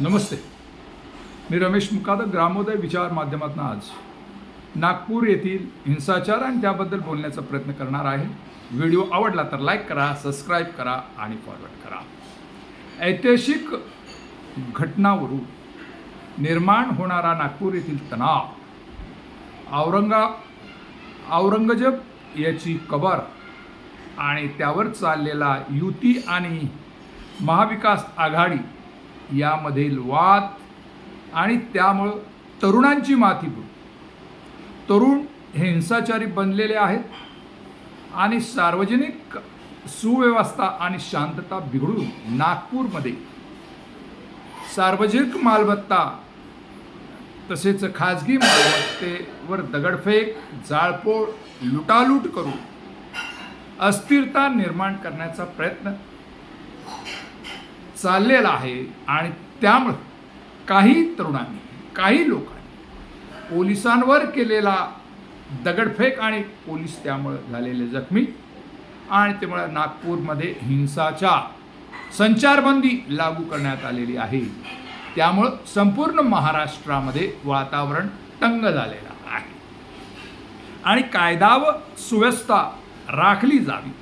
नमस्ते. मी रमेश मुकादक ग्रामोदय विचार माध्यमातून आज नागपूर येथील हिंसाचार आणि त्याबद्दल बोलण्याचा प्रयत्न करणार आहे. व्हिडिओ आवडला तर लाईक करा सबस्क्राईब करा आणि फॉरवर्ड करा. ऐतिहासिक घटनावरून निर्माण होणारा नागपूर येथील तणाव औरंगा औरंगजेब याची कबर आणि त्यावर चाललेला युती आणि महाविकास आघाडी यामधील वाद आणि त्यामुळं तरुणांची माती तरुण हे हिंसाचारी बनलेले आहेत आणि सार्वजनिक सुव्यवस्था आणि शांतता बिघडून नागपूरमध्ये सार्वजनिक मालमत्ता तसेच खाजगी मालमत्तेवर दगडफेक जाळपोळ लुटालूट करून अस्थिरता निर्माण करण्याचा प्रयत्न चाललेला आहे आणि त्यामुळं काही तरुणांनी काही लोकांनी पोलिसांवर केलेला दगडफेक आणि पोलीस त्यामुळं झालेले जखमी आणि त्यामुळे नागपूरमध्ये हिंसाचार संचारबंदी लागू करण्यात आलेली आहे. त्यामुळं संपूर्ण महाराष्ट्रामध्ये वातावरण तंग झालेलं आहे. आणि कायदा व सुव्यवस्था राखली जावी.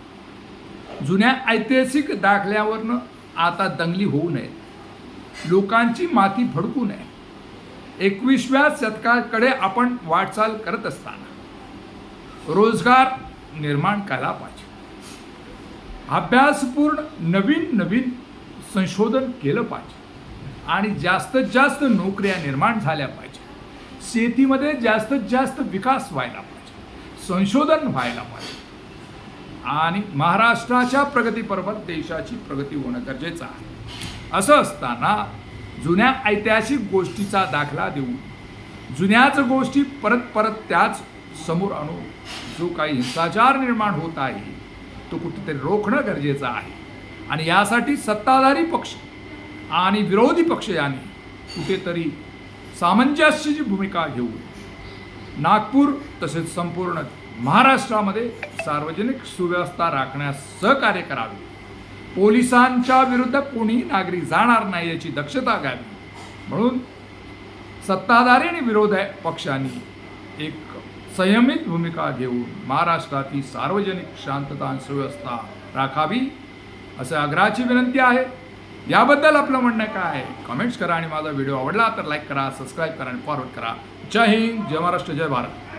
जुन्या ऐतिहासिक दाखल्यावरनं आता दंगली होऊ नये. लोकांची माती भडकू नये. एकविसव्या शतकाकडे आपण वाटचाल करत असताना रोजगार निर्माण करायला पाहिजे. अभ्यासपूर्ण नवीन नवीन संशोधन केलं पाहिजे. आणि जास्तीत जास्त नोकऱ्या निर्माण झाल्या पाहिजे. शेतीमध्ये जास्तीत जास्त विकास व्हायला पाहिजे. संशोधन व्हायला पाहिजे. आणि महाराष्ट्राच्या प्रगतीबरोबर देशाची प्रगती होणं गरजेचं आहे. असं असताना जुन्या ऐतिहासिक गोष्टीचा दाखला देऊन जुन्याच गोष्टी परत परत त्याच समोर आणून जो काही हिंसाचार निर्माण होत आहे तो कुठेतरी रोखणं गरजेचं आहे. आणि यासाठी सत्ताधारी पक्ष आणि विरोधी पक्ष यांनी कुठेतरी सामंजस्याची भूमिका घेऊन नागपूर तसेच संपूर्ण महाराष्ट्रामध्ये सार्वजनिक सुव्यवस्था राखण्यास सहकार्य करावे. पोलिसांच्या विरुद्ध कोणीही नागरिक जाणार नाही याची दक्षता घ्यावी. म्हणून सत्ताधारी आणि विरोध पक्षांनी एक संयमित भूमिका घेऊन महाराष्ट्रातील सार्वजनिक शांतता आणि सुव्यवस्था राखावी असं आग्रहाची विनंती आहे. याबद्दल आपलं म्हणणं काय आहे? कमेंट्स करा आणि माझा व्हिडिओ आवडला तर लाईक करा सबस्क्राईब करा आणि फॉरवर्ड करा. जय हिंद जय महाराष्ट्र जय भारत.